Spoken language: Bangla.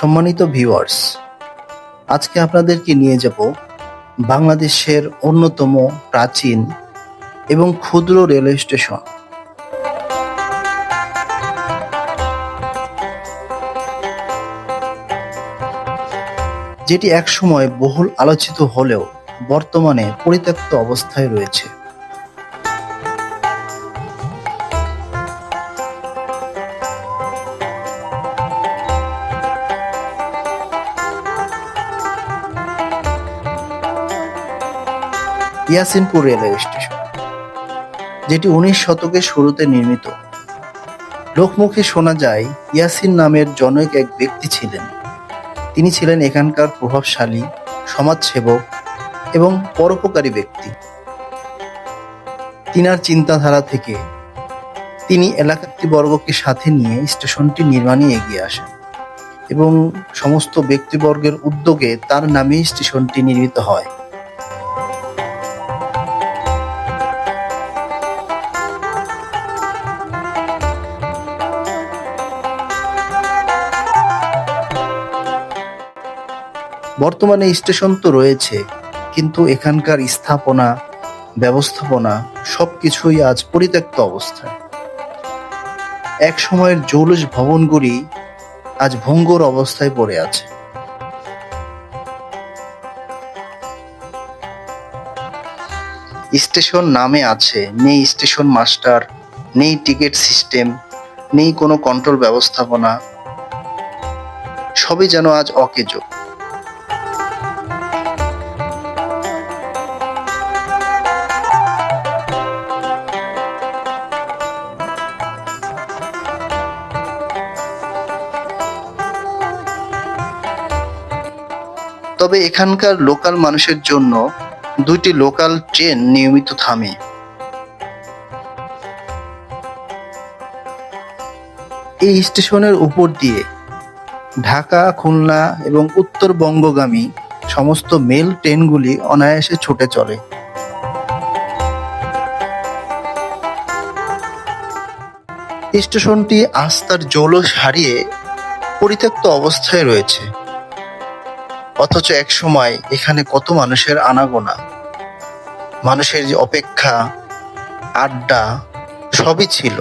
সম্মানিত ভিউয়ার্স আজকে আপনাদেরকে নিয়ে যাব বাংলাদেশের অন্যতম প্রাচীন এবং ক্ষুদ্র রেলওয়ে স্টেশন। যেটি একসময় বহুল আলোচিত হলেও বর্তমানে পরিত্যক্ত অবস্থায় রয়েছে। ইয়াসিনপুর রেলওয়ে স্টেশন, যেটি উনিশ শতকের শুরুতে নির্মিত। লোকমুখে শোনা যায়, ইয়াসিন নামের জনৈক এক ব্যক্তি ছিলেন। তিনি ছিলেন এখানকার প্রভাবশালী, সমাজসেবক এবং পরোপকারী ব্যক্তি। তিনার চিন্তাধারা থেকে তিনি এলাকাবর্গকে সাথে নিয়ে স্টেশনটি নির্মাণে এগিয়ে আসেন এবং সমস্ত ব্যক্তিবর্গের উদ্যোগে তার নামেই স্টেশনটি নির্মিত হয়। বর্তমানে স্টেশন তো রয়েছে, কিন্তু এখানকার স্থাপনা, ব্যবস্থাপনা সবকিছুই আজ পরিত্যক্ত অবস্থায়। এক সময়ের জৌলুস ভবনগুলি আজ ভঙ্গুর অবস্থায় পড়ে আছে। স্টেশন নামে আছে, নেই স্টেশন মাস্টার, নেই টিকিট সিস্টেম, নেই কোনো কন্ট্রোল ব্যবস্থাপনা। সবই যেন আজ অকেজো। তবে এখানকার লোকাল মানুষের জন্য দুইটি লোকাল ট্রেন নিয়মিত থামে। এই স্টেশনের উপর দিয়ে ঢাকা, খুলনা এবং উত্তরবঙ্গগামী সমস্ত মেল ট্রেনগুলি অনায়াসে ছুটে চলে। স্টেশনটি আস্তার তার জৌলস হারিয়ে পরিত্যক্ত অবস্থায় রয়েছে। অথচ এক সময় এখানে কত মানুষের আনাগোনা। মানুষের যে অপেক্ষা আড্ডা সবই ছিল।